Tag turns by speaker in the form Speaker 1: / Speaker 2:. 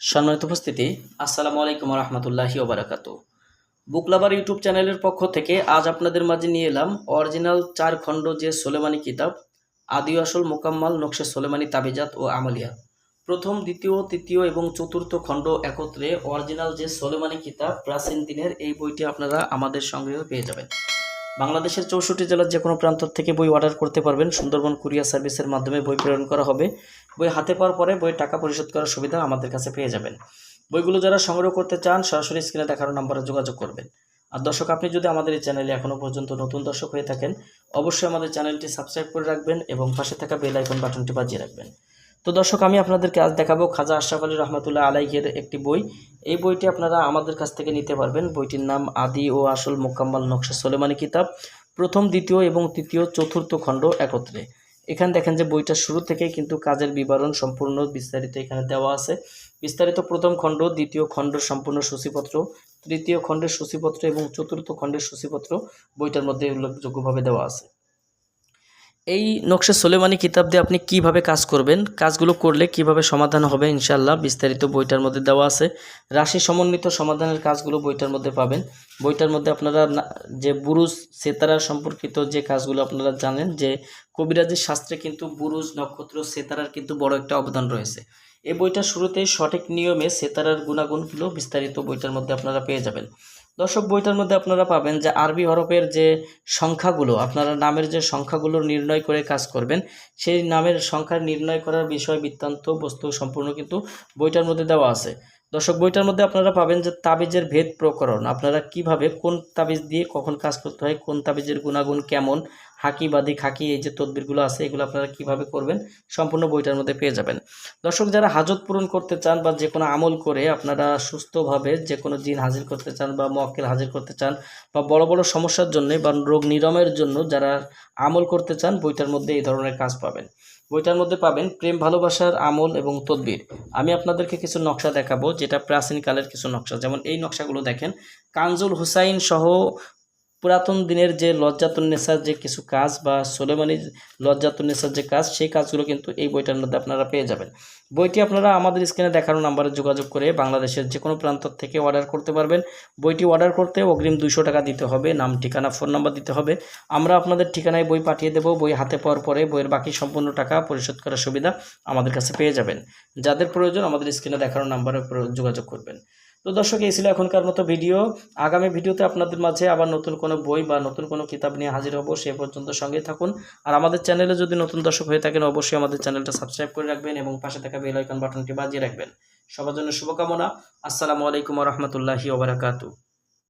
Speaker 1: সম্মানিত উপস্থিতি, আসসালামু আলাইকুম রহমতুল্লাহি ওবরাকাতু। বুকলাবার ইউটিউব চ্যানেলের পক্ষ থেকে আজ আপনাদের মাঝে নিয়ে এলাম অরিজিনাল চার খণ্ড যে সোলেমানি কিতাব, আদি আসল মোকাম্মাল নকশে সোলেমানি তাবিজাত ও আমালিয়া। প্রথম, দ্বিতীয়, তৃতীয় এবং চতুর্থ খণ্ড একত্রে অরিজিনাল যে সোলেমানি কিতাব প্রাচীন দিনের এই বইটি আপনারা আমাদের সংগ্রহ পেয়ে যাবেন। বাংলাদেশের চৌষট্টি জেলার যে কোনো প্রান্ত থেকে বই অর্ডার করতে পারবেন। সুন্দরবন কুরিয়ার সার্ভিসের মাধ্যমে বই প্রেরণ করা হবে। বই হাতে পাওয়ার পরে বই টাকা পরিশোধ করার সুবিধা আমাদের কাছে পেয়ে যাবেন। বইগুলো যারা সংগ্রহ করতে চান, সরাসরি স্ক্রিনে দেখানো নম্বরে যোগাযোগ করবেন। আর দর্শক, আপনি যদি আমাদের এই চ্যানেলে এখনও পর্যন্ত নতুন দর্শক হয়ে থাকেন, অবশ্যই আমাদের চ্যানেলটি সাবস্ক্রাইব করে রাখবেন এবং পাশে থাকা বেল আইকন বাটনটি বাজিয়ে রাখবেন। তো দর্শক, আমি আপনাদেরকে আজ দেখাবো খাজা আশরাফ আলী রহমতুল্লাহ আলাইহের একটি বই। এই বইটি আপনারা আমাদের কাছ থেকে নিতে পারবেন। বইটির নাম আদি ও আসল মোকাম্মাল নকশা সোলেমানি কিতাব, প্রথম, দ্বিতীয় এবং তৃতীয়, চতুর্থ খণ্ড একত্রে। এখানে দেখেন যে বইটা শুরু থেকেই কিন্তু কাজের বিবরণ সম্পূর্ণ বিস্তারিত এখানে দেওয়া আছে। বিস্তারিত প্রথম খণ্ড, দ্বিতীয় খণ্ড সম্পূর্ণ সূচিপত্র, তৃতীয় খণ্ডের সূচিপত্র এবং চতুর্থ খণ্ডের সূচিপত্র বইটার মধ্যে উল্লেখযোগ্যভাবে দেওয়া আছে। এই নকশা সোলেমানি কিতাব দিয়ে আপনি কীভাবে কাজ করবেন, কাজগুলো করলে কীভাবে সমাধান হবে ইনশাল্লাহ বিস্তারিত বইটার মধ্যে দেওয়া আছে। রাশি সমন্বিত সমাধানের কাজগুলো বইটার মধ্যে পাবেন। বইটার মধ্যে আপনারা যে বুরুজ সেতারা সম্পর্কিত যে কাজগুলো আপনারা জানেন, যে কবিরাজি শাস্ত্রে কিন্তু বুরুজ, নক্ষত্র, সেতারার কিন্তু বড় একটা অবদান রয়েছে। এই বইটা শুরুতেই সঠিক নিয়মে সেতারার গুণাগুণগুলো বিস্তারিত বইটার মধ্যে আপনারা পেয়ে যাবেন। দর্শক বইটার মধ্যে আপনারা পাবেন যে আরবি হরফের যে সংখ্যাগুলো, আপনারা নামের যে সংখ্যাগুলো নির্ণয় করে কাজ করবেন, সেই নামের সংখ্যা নির্ণয় করার বিষয় বৃত্তান্ত বস্তু সম্পূর্ণ কিন্তু বইটার মধ্যে দেওয়া আছে। দর্শক বইটার মধ্যে আপনারা পাবেন যে তাবিজের ভেদ প্রকরণ, আপনারা কীভাবে কোন তাবিজ দিয়ে কখন কাজ করতে হয়, কোন তাবিজের গুণাগুণ কেমন হাকি বাদি, খাকি, এই যে তদবিরগুলো আছে, এগুলো আপনারা কীভাবে করবেন, সম্পূর্ণ বইটার মধ্যে পেয়ে যাবেন। দর্শক, যারা হাজত পূরণ করতে চান বা যে কোনো আমল করে আপনারা সুস্থভাবে যে কোনো জিন হাজির করতে চান বা মক্কেল হাজির করতে চান বা বড় বড় সমস্যার জন্য বা রোগ নিরাময়ের জন্য যারা আমল করতে চান, বইটার মধ্যে এই ধরনের কাজ পাবেন। বইটার মধ্যে পাবেন প্রেম, ভালোবাসার আমল এবং তদবির। আমি আপনাদেরকে কিছু নকশা দেখাবো, যেটা প্রাচীনকালের কিছু নকশা। যেমন এই নকশাগুলো দেখেন, কানজুল হুসাইন সহ পুরাতন দিনের যে লজ্জাতুন্নেসার যে কিছু কাজ বা সোলেমানির লজ্জাতুন্নেসার যে কাজ, সেই কাজগুলো কিন্তু এই বইটার মধ্যে আপনারা পেয়ে যাবেন। বইটি আপনারা আমাদের স্ক্রিনে দেখানো নাম্বারে যোগাযোগ করে বাংলাদেশের যে কোনো প্রান্ত থেকে অর্ডার করতে পারবেন। বইটি অর্ডার করতে অগ্রিম দুশো টাকা দিতে হবে, নাম, ঠিকানা, ফোন নাম্বার দিতে হবে। আমরা আপনাদের ঠিকানায় বই পাঠিয়ে দেবো, বই হাতে পাওয়ার পরে বইয়ের বাকি সম্পূর্ণ টাকা পরিশোধ করার সুবিধা আমাদের কাছে পেয়ে যাবেন। যাদের প্রয়োজন আমাদের স্ক্রিনে দেখানো নাম্বারে যোগাযোগ করবেন। তো দর্শক, এই ছিল এখনকার মতো ভিডিও। আগামী ভিডিওতে আপনাদের মাঝে আবার নতুন কোনো বই বা নতুন কোনো কিতাব নিয়ে হাজির হব, সে পর্যন্ত সঙ্গে থাকুন। আর আমাদের চ্যানেলে যদি নতুন দর্শক হয়ে থাকেন, অবশ্যই আমাদের চ্যানেলটা সাবস্ক্রাইব করে রাখবেন এবং পাশে থাকা বেল আইকন বাটনটি বাজিয়ে রাখবেন। সবার জন্য শুভকামনা। আসসালামু আলাইকুম রহমতুল্লাহি ওবরাকাতু